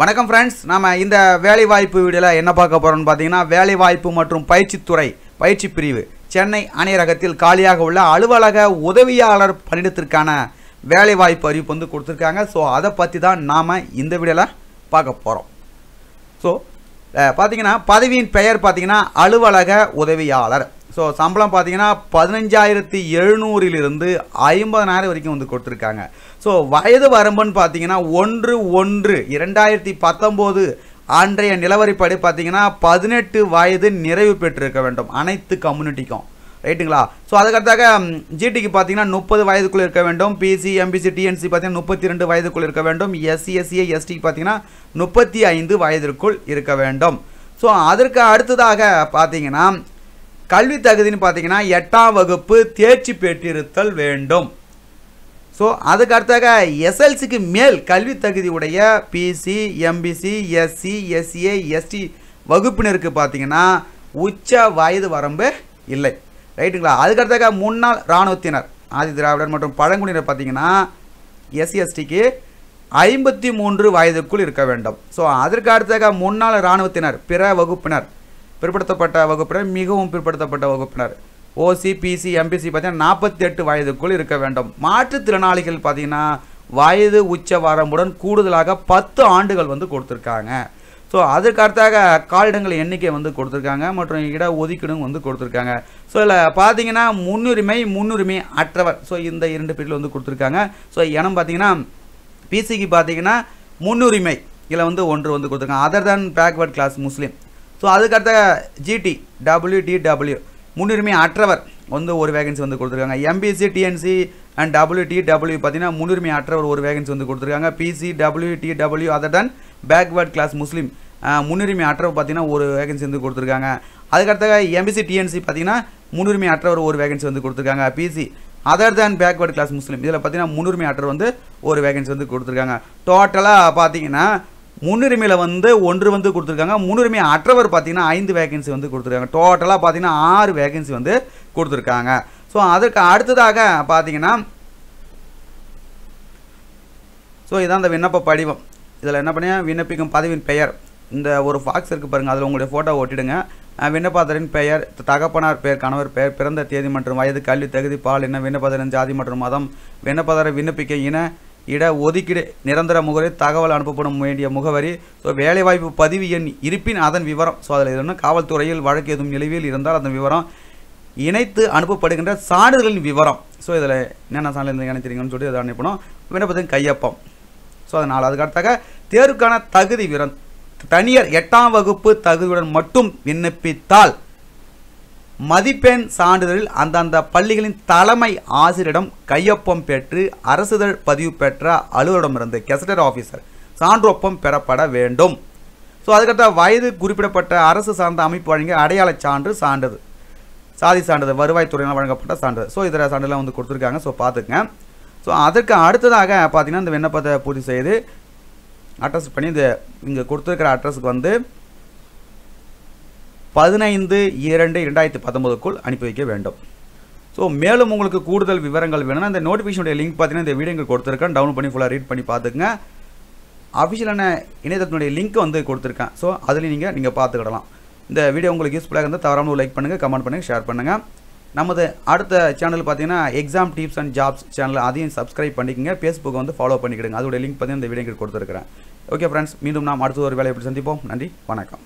வணக்கம் ஃப்ரெண்ட்ஸ் நம்ம இந்த வேலைவாய்ப்பு வீடியோவில் என்ன பார்க்க போகிறோம்னு பார்த்தீங்கன்னா வேலைவாய்ப்பு மற்றும் பயிற்சித்துறை பயிற்சி பிரிவு சென்னை அணையரகத்தில் காலியாக உள்ள அலுவலக உதவியாளர் பணியிடத்திற்கான வேலைவாய்ப்பு அறிவிப்பு வந்து கொடுத்துருக்காங்க. ஸோ அதை பற்றி தான் நாம் இந்த வீடியோவில் பார்க்க போகிறோம் ஸோ பார்த்தீங்கன்னா பதவியின் பெயர் பார்த்தீங்கன்னா அலுவலக உதவியாளர். ஸோ சம்பளம் பார்த்தீங்கன்னா பதினஞ்சாயிரத்தி எழுநூறிலிருந்து ஐம்பதனாயிரம் வரைக்கும் வந்து கொடுத்துருக்காங்க. ஸோ வயது வரம்புன்னு பார்த்தீங்கன்னா ஒன்று ஒன்று இரண்டாயிரத்தி பத்தொம்போது அன்றைய நிலவரிப்படி பார்த்தீங்கன்னா பதினெட்டு வயது நிறைவு பெற்றிருக்க வேண்டும் அனைத்து கம்யூனிட்டிக்கும் ரைட்டுங்களா ஸோ அதுக்கடுத்தாக ஜிடிக்கு பார்த்தீங்கன்னா முப்பது வயதுக்குள் இருக்க வேண்டும் பிசி எம்பிசி டிஎன்சி பார்த்தீங்கன்னா முப்பத்தி ரெண்டு வயதுக்குள் இருக்க வேண்டும் எஸ்சி எஸ்சிஏ எஸ்டிக்கு பார்த்தீங்கன்னா முப்பத்தி ஐந்து வயதிற்குள் இருக்க வேண்டும். ஸோ அதற்கு அடுத்ததாக பார்த்தீங்கன்னா கல்வி தகுதின்னு பார்த்தீங்கன்னா எட்டாம் வகுப்பு தேர்ச்சி பெற்றிருத்தல் வேண்டும். ஸோ அதுக்கு அடுத்தாக எஸ்எல்சிக்கு மேல் கல்வி தகுதி உடைய BC MBC SC SCA ST வகுப்பினருக்கு பார்த்தீங்கன்னா உச்ச வயது வரம்பு இல்லை. ரைட்டுங்களா? அதுக்கடுத்தாக முன்னாள் இராணுவத்தினர் ஆதி திராவிடர் மற்றும் பழங்குடியினர் பார்த்தீங்கன்னா எஸ்சி எஸ்டிக்கு ஐம்பத்தி மூன்று வயதுக்குள் இருக்க வேண்டும். ஸோ அதற்கு அடுத்தாக முன்னாள் இராணுவத்தினர் பிற வகுப்பினர் பிற்படுத்தப்பட்ட வகுப்பினர் மிகவும் பிற்படுத்தப்பட்ட வகுப்பினர். ஓசி பிசி எம்பிசி பார்த்தீங்கன்னா நாற்பத்தி எட்டு வயதுக்குள் இருக்க வேண்டும். மாற்றுத்திறனாளிகள் பார்த்தீங்கன்னா வயது உச்ச வரம்புடன் கூடுதலாக பத்து ஆண்டுகள் வந்து கொடுத்துருக்காங்க. ஸோ அதுக்கு அடுத்தாக காலிடங்கள் எண்ணிக்கை வந்து கொடுத்துருக்காங்க. மற்றும் இட ஒதுக்கீடும் வந்து கொடுத்துருக்காங்க. ஸோ இதில் பார்த்தீங்கன்னா முன்னுரிமை முன்னுரிமை அற்றவர். ஸோ இந்த இரண்டு பேரில் வந்து கொடுத்துருக்காங்க. ஸோ இனம் பார்த்தீங்கன்னா பிசிக்கு பார்த்தீங்கன்னா முன்னுரிமை. இதில் வந்து ஒன்று வந்து கொடுத்துருக்காங்க. அதர் than பேக்வர்ட் கிளாஸ் முஸ்லீம் ஸோ அதுக்கடுத்த ஜிடி டபிள்யூ டிடபிள்யூ முன்னுரிமை அற்றவர் வந்து ஒரு வேகன்சி வந்து கொடுத்துருக்காங்க. எம்பிசி டிஎன்சி அண்ட் டபிள்யூடிடபிள்யூ பார்த்தீங்கன்னா முன்னுரிமை அற்றவர் ஒரு வேகன்சி வந்து கொடுத்துருக்காங்க. BC WDTW other than backward class முஸ்லீம் முன்னுரிமை அற்றவர் பார்த்தீங்கன்னா ஒரு வேகன்சி வந்து கொடுத்துருக்காங்க. அதுக்கடுத்த எம்பிசி டிஎன்சி பார்த்தீங்கன்னா முன்னுரிமை அற்றவர் ஒரு வேகன்சி வந்து கொடுத்துருக்காங்க. BC other than backward class முஸ்லீம் இதில் பார்த்தீங்கன்னா முன்னுரிமை அற்றவர் வந்து ஒரு வேகன்சி வந்து கொடுத்துருக்காங்க. டோட்டலாக பார்த்தீங்கன்னா முன்னுரிமையில் வந்து ஒன்று வந்து கொடுத்துருக்காங்க. முன்னுரிமை அற்றவர் பார்த்தீங்கன்னா ஐந்து வேகன்சி வந்து கொடுத்துருக்காங்க. டோட்டலாக பார்த்தீங்கன்னா ஆறு வேகன்சி வந்து கொடுத்துருக்காங்க. ஸோ அதற்கு அடுத்ததாக பார்த்தீங்கன்னா ஸோ இதான் இந்த விண்ணப்ப படிவம். இதில் என்ன பண்ணி விண்ணப்பிக்கும் பதவியின் பெயர். இந்த ஒரு ஃபாக்ஸ் இருக்குது பாருங்கள் அதில் உங்களுடைய ஃபோட்டோ ஒட்டிடுங்க. விண்ணப்பாதரின் விண்ணப்பதாரின் பெயர் தகப்பனார் பெயர் கணவர் பெயர் பிறந்த தேதி மற்றும் வயது கல்வி தகுதி பால் என்ன விண்ணப்பதாரின் ஜாதி மற்றும் மதம் விண்ணப்பதாரர் விண்ணப்பிக்க இன இட ஒதுக்கீடு நிரந்தர முகவரி தகவல் அனுப்பப்படும் வேண்டிய முகவரி ஸோ வேலைவாய்ப்பு பதிவு எண் இருப்பின் அதன் விவரம். ஸோ அதில் என்ன? காவல்துறையில் வழக்கு எதுவும் நிலுவையில் இருந்தால் அதன் விவரம். இணைத்து அனுப்பப்படுகின்ற சான்றிதழின் விவரம். ஸோ இதில் என்னென்ன சான்றிதழ் இணைச்சிருங்கன்னு சொல்லி அதை அனுப்பணும் விண்ணப்பத்தின் கையொப்பம். ஸோ அதனால் அதுக்கடுத்தாக தேர்வுக்கான தகுதி விவரம் தனியார் எட்டாம் வகுப்பு தகுதியுடன் மட்டும் விண்ணப்பித்தால் மதிப்பெண் சான்றிதழில் அந்தந்த பள்ளிகளின் தலைமை ஆசிரியரிடம் கையொப்பம் பெற்று அரசுதழ் பதிவு பெற்ற அலுவலரிடமிருந்து கெசட்டர் ஆஃபீஸர் சான்றொப்பம் பெறப்பட வேண்டும். ஸோ அதுக்கடுத்த வயது குறிப்பிடப்பட்ட அரசு சார்ந்த அமைப்பு வழங்கிய அடையாளச் சான்று சான்றிதழ் சாதி சான்றிதழ் வருவாய்த்துறையினால் வழங்கப்பட்ட சான்றிதழ் ஸோ இதர சான்றிதழ் வந்து கொடுத்துருக்காங்க. ஸோ பார்த்துக்கங்க. ஸோ அதற்கு அடுத்ததாக பார்த்தீங்கன்னா இந்த விண்ணப்பத்தை பூர்த்தி செய்து அட்ரஸ் பண்ணி இந்த இங்கே கொடுத்துருக்கிற அட்ரஸுக்கு வந்து பதினைந்து இரண்டு இரண்டாயிரத்தி பத்தொம்போதுக்குள் அனுப்பி வைக்க வேண்டும். ஸோ மேலும் உங்களுக்கு கூடுதல் விவரங்கள் வேணும்னா இந்த நோட்டிஃபிகேஷனுடைய லிங்க் பார்த்தீங்கன்னா இந்த வீடியோ எங்களுக்கு கொடுத்துருக்கேன். டவுன்லோட் பண்ணி ஃபுல்லாக ரீட் பண்ணி பார்த்துக்குங்க. அஃபிஷியலான இணையதளத்தினுடைய லிங்க் வந்து கொடுத்துருக்கேன். ஸோ அதில் நீங்கள் நீங்கள் பார்த்துக்கிடலாம். இந்த வீடியோ உங்களுக்கு யூஸ்ஃபுல்லாக இருந்தால் தவறாமல் லைக் பண்ணுங்கள் கமெண்ட் பண்ணுங்கள் ஷேர் பண்ணுங்கள் நமது அடுத்த சேனல் பார்த்தீங்கன்னா exam tips and jobs channel அதையும் சப்ஸ்கிரைப் பண்ணிக்கங்க. ஃபேஸ்புக்கை வந்து ஃபாலோ பண்ணிக்கிடுங்க. அதோடய லிங்க் பார்த்தீங்கன்னா இந்த வீடியோ கொடுத்துருக்கிறேன். ஓகே ஃப்ரெண்ட்ஸ் மீண்டும் நாம் அடுத்த ஒரு வேலையை எப்படி சந்திப்போம். நன்றி. வணக்கம்.